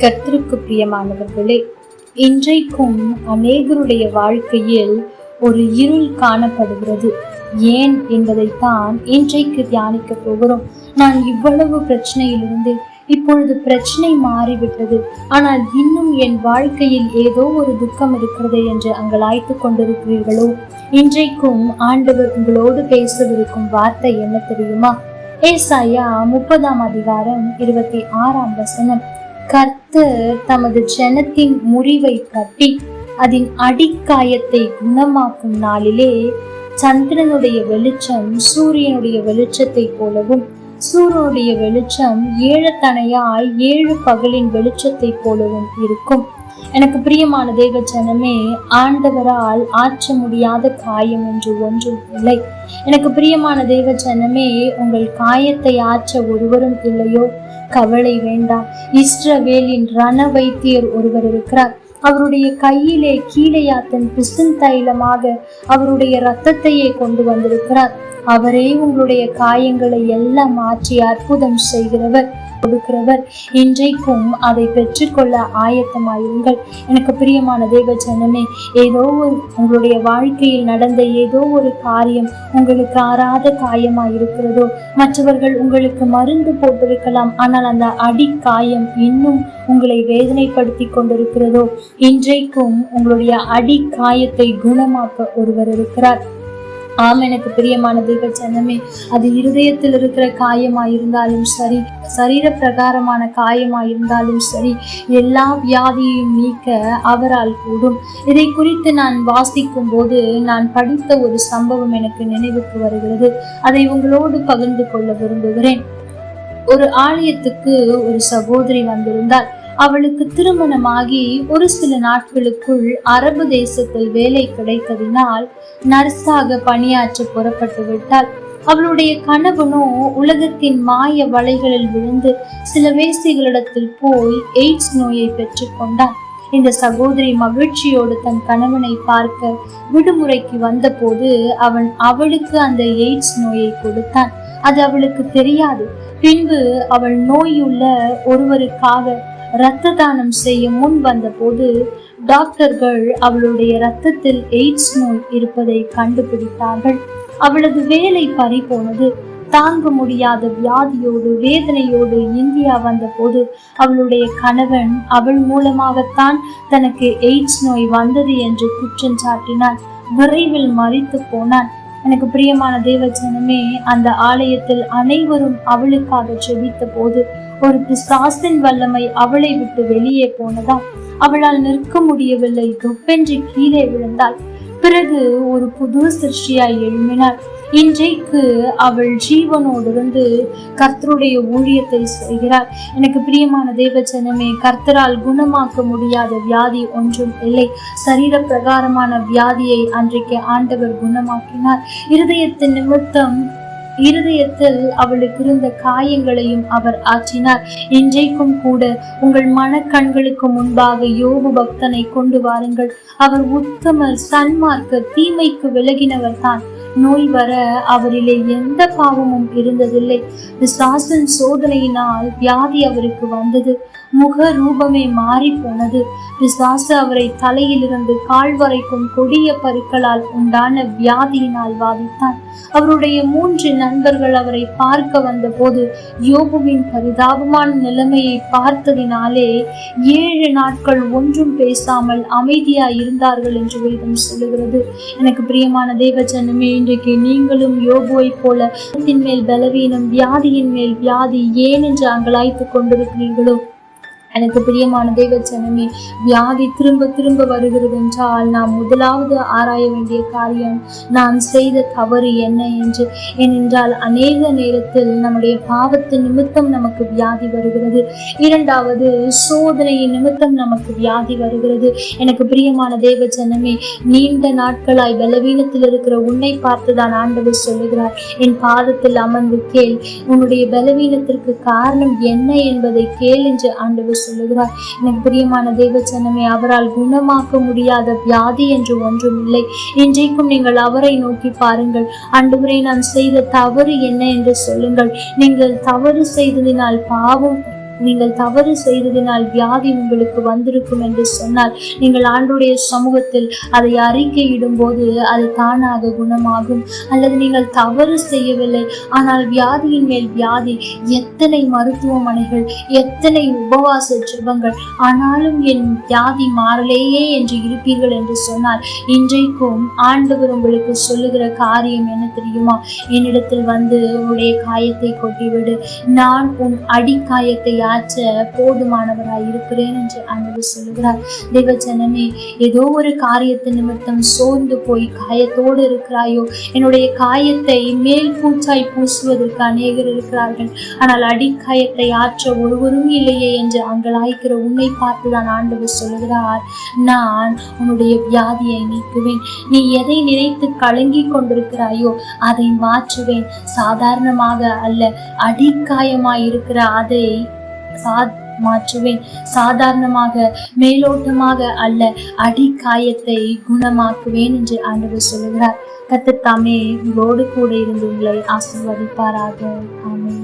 கத்திற்கு பிரியமானவர்களே இன்றைக்கும் அநேகருடைய வாழ்க்கையில் ஒரு இருள் காணப்படுகிறது. ஏன் என்பதைத்தான் இன்றைக்கு தியானிக்க போகிறோம். நான் இவ்வளவு பிரச்சனையிலிருந்து இப்பொழுது பிரச்சனை மாறிவிட்டது. ஆனால் இன்னும் என் வாழ்க்கையில் ஏதோ ஒரு துக்கம் இருக்கிறது என்று அங்கலாய்த்து கொண்டிருக்கிறீர்களோ? இன்றைக்கும் ஆண்டவர் உங்களோடு பேசவிருக்கும் வார்த்தை என்ன தெரியுமா? ஏசாயா முப்பதாம் அதிகாரம் இருபத்தி ஆறாம் வசனம். கர்த்தர் தமது ஜனத்தின் முறிவை கட்டி அதன் அடிக்காயத்தை குணமாக்கும் நாளிலே சந்திரனுடைய வெளிச்சம் சூரியனுடைய வெளிச்சத்தை போலவும் சூரியனுடைய வெளிச்சம் ஏழத்தனையாய் ஏழு பகலின் வெளிச்சத்தை போலவும் இருக்கும். எனக்கு பிரியமான தேவ ஜனமே ஆண்டவரால் ஆற்ற முடியாத காயம் என்று ஒன்றும் இல்லை. எனக்கு பிரியமான தேவ ஜனமே உங்கள் காயத்தை ஆற்ற ஒருவரும் இல்லையோ? கவலை வேண்டாம். இஸ்ரவேலின் ரண வைத்தியர் ஒருவர் இருக்கிறார். அவருடைய கையிலே கீழையாத்தன் பிசின் தைலமாக அவருடைய இரத்தத்தையே கொண்டு வந்திருக்கிறார். அவரே உங்களுடைய காயங்களை எல்லாம் மாற்றி அற்புதம் செய்கிறவர். கொடுக்கிறவர். இன்றைக்கும் அதை பெற்றுக்கொள்ள ஆயத்தமாயிருங்கள். எனக்கு பிரியமான தேவ ஜனமே ஏதோ ஒரு உங்களுடைய வாழ்க்கையில் நடந்த ஏதோ ஒரு காரியம் உங்களுக்கு ஆறாத காயமா இருக்கிறதோ மற்றவர்கள் உங்களுக்கு மருந்து போட்டிருக்கலாம் ஆனால் அந்த அடி காயம் இன்னும் உங்களை வேதனைப்படுத்தி கொண்டிருக்கிறதோ இன்றைக்கும் உங்களுடைய அடி காயத்தை குணமாக்க ஒருவர் இருக்கிறார். ஆம் எனக்கு பிரியமான தெய்வ ஜனமே அது இருதயத்தில் இருக்கிற காயமா இருந்தாலும் சரி சரீர பிரகாரமான காயமா இருந்தாலும் சரி எல்லா வியாதியையும் நீக்க அவரால் கூடும். இதை குறித்து நான் வாசிக்கும் போது நான் படித்த ஒரு சம்பவம் எனக்கு நினைவுக்கு வருகிறது. அதை உங்களோடு பகிர்ந்து கொள்ள விரும்புகிறேன். ஒரு ஆலயத்துக்கு ஒரு சகோதரி வந்திருந்தாள். அவளுக்கு திருமணமாகி ஒரு சில நாட்களுக்குள் அரபு தேசத்தில் வேலை கிடைத்ததினால் நர்ஸாக பணியாற்ற புறப்பட்டு விட்டாள். அவளுடைய கணவனோ உலகத்தின் மாய வலைகளில் விழுந்து சில வேசிகளிடத்தில் போய் எய்ட்ஸ் நோயை பெற்றுக்கொண்டான் இந்த சகோதரி மகிழ்ச்சியோடு தன் கணவனை பார்க்க விடுமுறைக்கு வந்தபோது அவன் அவளுக்கு அந்த எய்ட்ஸ் நோயை கொடுத்தான். அது அவளுக்கு தெரியாது. பின்பு அவள் நோயுள்ள ஒருவருக்காக இரத்த தானம் செய்ய முன் வந்தபோது டாக்டர்கள் அவளுடைய இரத்தத்தில் எய்ட்ஸ் நோய் இருப்பதை கண்டுபிடித்தார்கள். அவளது வேலை பறி போனது தாங்க முடியாத வியாதியோடு வேதனையோடு இந்தியா வந்தபோது அவளுடைய கணவன் அவள் மூலமாகத்தான் தனக்கு எய்ட்ஸ் நோய் வந்தது என்று குற்றம் சாட்டினான் விரைவில் மறித்து போனான். எனக்கு பிரியமான தேவஜனமே அந்த ஆலயத்தில் அனைவரும் அவளுக்காக செபித்த போது ஒரு பிசாசின் வல்லமை அவளை விட்டு வெளியே போனதால் அவளால் நிற்க முடியவில்லை. தொப்பென்று கீழே விழுந்தாள். பிறகு ஒரு புது சிருஷ்டியாய் எழும்பினாள். இன்றைக்கு அவள் ஜீவனோடு இருந்து கர்த்தருடைய ஊழியத்தை செய்கிறார் எனக்கு பிரியமான தேவஜனமே கர்த்தரால் குணமாக்க முடியாத வியாதி ஒன்றும் இல்லை. சரீர பிரகாரமான வியாதியை அன்றைக்கு ஆண்டவர் குணமாக்கினார். இருதயத்தின் நிமித்தம் இருதயத்தில் அவளுக்கு இருந்த காயங்களையும் அவர் ஆற்றினார். இன்றைக்கும் கூட உங்கள் மனக்கண்களுக்கு முன்பாக யோபு பக்தனை கொண்டு வாருங்கள். அவர் உத்தமர் சன்மார்க்க தீமைக்கு விலகினவர் தான் நோய் வர அவரிலே எந்த பாவமும் இருந்ததில்லை. பிசாசின் சோதனையினால் வியாதி அவருக்கு வந்தது. முக ரூபமே மாறி போனது பிசாசு அவரை தலையிலிருந்து கால் வரைக்கும் கொடிய பருக்களால் உண்டான வியாதியினால் வாதித்தான் அவருடைய மூன்று நண்பர்கள் அவரை பார்க்க வந்தபோது யோபுவின் பரிதாபமான நிலைமையை பார்த்ததினாலே ஏழு நாட்கள் ஒன்றும் பேசாமல் அமைதியாய் இருந்தார்கள் என்று வேதம் சொல்லுகிறது. எனக்கு பிரியமான தேவ ஜனமே இன்றைக்கு நீங்களும் யோபுவை போல மேல் பலவீனம் வியாதியின் மேல் வியாதி ஏன் என்று அங்கலாய்த்து கொண்டிருக்கிறீர்களோ? எனக்கு பிரியமான தேவ ஜனமே வியாதி திரும்ப திரும்ப வருகிறது என்றால் நாம் முதலாவது ஆராய வேண்டிய காரியம் நான் செய்த தவறு என்ன என்று. ஏனென்றால் அநேக நேரத்தில் நம்முடைய பாவத்தின் நிமித்தம் நமக்கு வியாதி வருகிறது. இரண்டாவது சோதனையின் நிமித்தம் நமக்கு வியாதி வருகிறது. எனக்கு பிரியமான தேவ ஜனமே நீண்ட நாட்களாய் பலவீனத்தில் இருக்கிற உன்னை பார்த்துதான் ஆண்டவர் சொல்லுகிறார். என் பாதத்தில் அமர்ந்து கேள். உன்னுடைய பலவீனத்திற்கு காரணம் என்ன என்பதை கேள் என்று ஆண்டவர் சொல்லுகிறார். எனக்கு பிரியமான தேவச்சனமே அவரால் குணமாக்க முடியாத வியாதி என்று ஒன்றும் இல்லை இன்றைக்கும் நீங்கள் அவரை நோக்கி பாருங்கள். அன்றுவரை நான் செய்த தவறு என்ன என்று சொல்லுங்கள். நீங்கள் தவறு செய்ததினால் பாவம் நீங்கள் தவறு செய்ததினால் வியாதி உங்களுக்கு வந்திருக்கும் என்று சொன்னால் நீங்கள் ஆண்டுடைய சமூகத்தில் அதை அறிக்கையிடும் போது அது தானாக குணமாகும். அல்லது நீங்கள் தவறு செய்யவில்லை ஆனால் வியாதியின் மேல் வியாதி எத்தனை மருத்துவமனைகள் எத்தனை உபவாச ஜெபங்கள் ஆனாலும் என் வியாதி மாறலேயே என்று இருப்பீர்கள் என்று சொன்னால் இன்றைக்கும் ஆண்டவர் உங்களுக்கு சொல்லுகிற காரியம் என்ன தெரியுமா? என்னிடத்தில் வந்து உன்னுடைய காயத்தை கொட்டிவிடு. நான் உன் அடிக்காயத்தை மாற்ற போதுமானவராய் இருக்கிறேன் என்று ஆண்டவர் சொல்லுகிறார். தேவஜனமே ஏதோ ஒரு காரியத்தை நிமித்தம் சோர்ந்து போய் காயத்தோடு இருக்கிறாயோ? என்னுடைய காயத்தை மேல் பூச்சாய் பூசுவதற்கு அநேகர் இருக்கிறார்கள். ஆனால் அடிக்காயத்தை ஆற்ற ஒருவரும் இல்லையே என்று அங்கலாய்க்கிற உன்னை பார்த்துதான் ஆண்டவர் சொல்லுகிறார். நான் உன்னுடைய வியாதியை நீக்குவேன். நீ எதை நினைத்து கலங்கி கொண்டிருக்கிறாயோ அதை மாற்றுவேன். சாதாரணமாக அல்ல அடிக்காயமாய் இருக்கிற அதை சா மாற்றுவேன். சாதாரணமாக மேலோட்டமாக அல்ல அடிக்காயத்தை குணமாக்குவேன் என்று ஆண்டவர் சொல்லுகிறார். கத்தத்தாமே உங்களோடு கூட இருந்து உங்களை ஆசிர்வதிப்பாராக. ஆமே